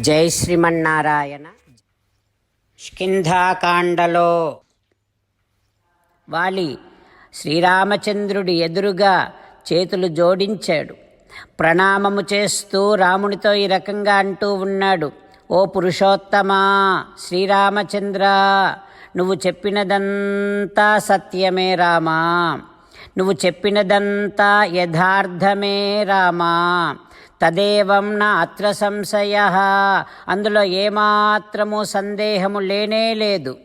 జై శ్రీమన్నారాయణ. స్కింధాకాండలో వాలి శ్రీరామచంద్రుడి ఎదురుగా చేతులు జోడించాడు. ప్రణామము చేస్తూ రామునితో ఈ రకంగా అంటూ ఉన్నాడు. ఓ పురుషోత్తమా శ్రీరామచంద్ర నువ్వు చెప్పినదంతా సత్యమే రామా. నువ్వు చెప్పినదంతా యథార్థమే రామా. తదేవం నా అత్ర సంశయ. అందులో ఏమాత్రము సందేహము లేనే లేదు.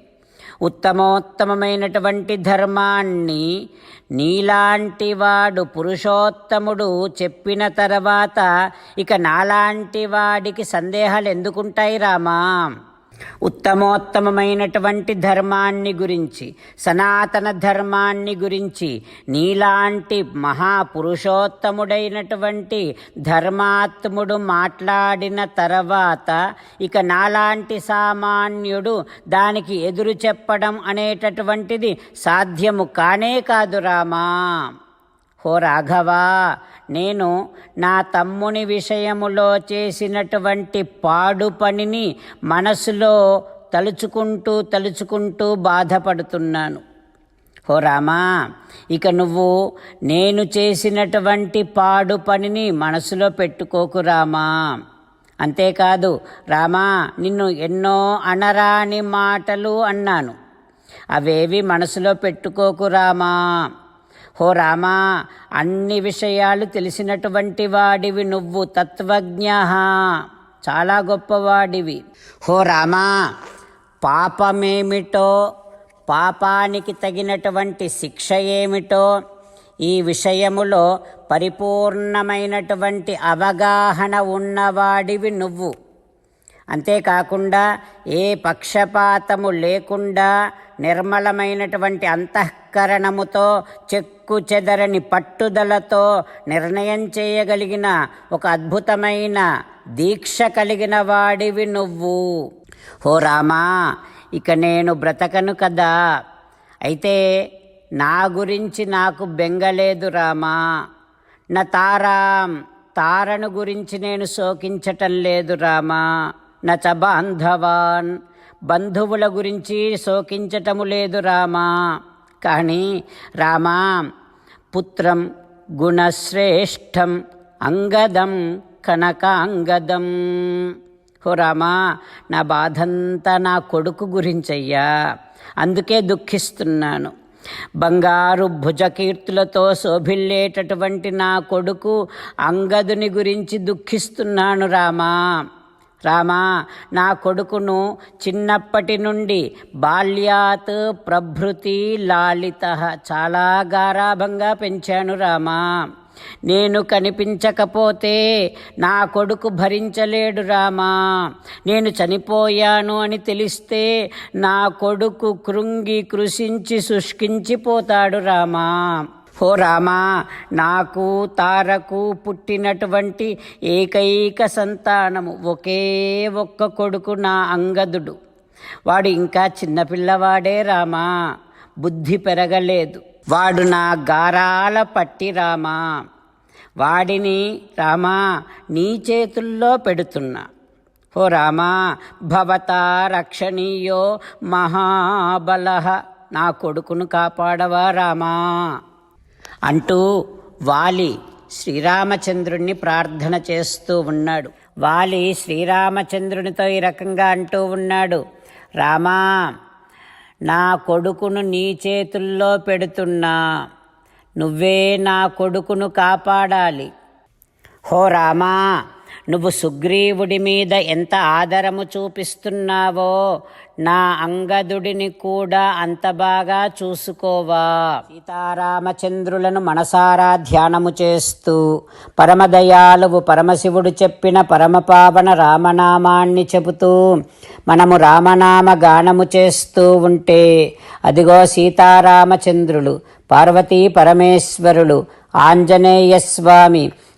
ఉత్తమోత్తమమైనటువంటి ధర్మాన్ని నీలాంటి వాడు పురుషోత్తముడు చెప్పిన తర్వాత ఇక నాలాంటి వాడికి సందేహాలు ఎందుకుంటాయి రామా? ఉత్తమోత్తమమైనటువంటి ధర్మాన్ని గురించి సనాతన ధర్మాన్ని గురించి నీలాంటి మహాపురుషోత్తముడైనటువంటి ధర్మాత్ముడు మాట్లాడిన తర్వాత ఇక నాలాంటి సామాన్యుడు దానికి ఎదురు చెప్పడం అనేటటువంటిది సాధ్యము కానే కాదు రామా. హో రాఘవా నేను నా తమ్ముని విషయములో చేసినటువంటి పాడు పనిని మనసులో తలుచుకుంటూ తలుచుకుంటూ బాధపడుతున్నాను. హో రామా ఇక నువ్వు నేను చేసినటువంటి పాడు పనిని మనసులో పెట్టుకోకు రామా. అంతేకాదు రామా నిన్ను ఎన్నో అనరాని మాటలు అన్నాను. అవేవి మనసులో పెట్టుకోకు రామా. హో రామా అన్ని విషయాలు తెలిసినటువంటి వాడివి నువ్వు తత్వజ్ఞ చాలా గొప్పవాడివి. హో రామా పాపమేమిటో పాపానికి తగినటువంటి శిక్ష ఏమిటో ఈ విషయములో పరిపూర్ణమైనటువంటి అవగాహన ఉన్నవాడివి నువ్వు. అంతేకాకుండా ఏ పక్షపాతము లేకుండా నిర్మలమైనటువంటి అంతః అంతఃకరణముతో చెక్కు చెదరని పట్టుదలతో నిర్ణయం చేయగలిగిన ఒక అద్భుతమైన దీక్ష కలిగిన వాడివి నువ్వు. హో రామా ఇక నేను బ్రతకను కదా. అయితే నా గురించి నాకు బెంగలేదు రామా. నా తారాం తారను గురించి నేను శోకించటం లేదు రామా. నచ బాంధవాన్ బంధువుల గురించి శోకించటము లేదు రామా. కానీ రామా పుత్రం గుణశ్రేష్టం అంగదం కనకాంగదం. ఓ రామా నా బాధంతా నా కొడుకు గురించయ్యా. అందుకే దుఃఖిస్తున్నాను. బంగారు భుజకీర్తులతో శోభిల్లేటటువంటి నా కొడుకు అంగదుని గురించి దుఃఖిస్తున్నాను రామా. రామా నా కొడుకును చిన్నప్పటి నుండి బాల్యాత్ ప్రభృతి లాలిత చాలా గారాభంగా పెంచాను రామా. నేను కనిపించకపోతే నా కొడుకు భరించలేడు రామా. నేను చనిపోయాను అని తెలిస్తే నా కొడుకు కృంగి కృషించి శుష్కించిపోతాడు రామా. ఓ రామా నాకు తారకు పుట్టినటువంటి ఏకైక సంతానము ఒకే ఒక్క కొడుకు నా అంగదుడు. వాడు ఇంకా చిన్నపిల్లవాడే రామా బుద్ధి పెరగలేదు. వాడు నా గారాల పట్టి రామా వాడిని రామా నీ చేతుల్లో పెడుతున్నా. ఓ రామా భవతా రక్షణీయో మహాబల నా కొడుకును కాపాడవా రామా. అంటూ వాలి శ్రీరామచంద్రుణ్ణి ప్రార్థన చేస్తూ ఉన్నాడు. వాలి శ్రీరామచంద్రునితో ఈ రకంగా అంటూ ఉన్నాడు. రామా నా కొడుకును నీ చేతుల్లో పెడుతున్నా. నువ్వే నా కొడుకును కాపాడాలి. హో రామా నువ్వు సుగ్రీవుడి మీద ఎంత ఆదరము చూపిస్తున్నావో నా అంగదుడిని కూడా అంత బాగా చూసుకోవా. సీతారామచంద్రులను మనసారా ధ్యానము చేస్తూ పరమదయాలువు పరమశివుడు చెప్పిన పరమపావన రామనామాన్ని చెబుతూ మనము రామనామ గానము చేస్తూ ఉంటే అదిగో సీతారామచంద్రులు పార్వతీ పరమేశ్వరులు ఆంజనేయ స్వామి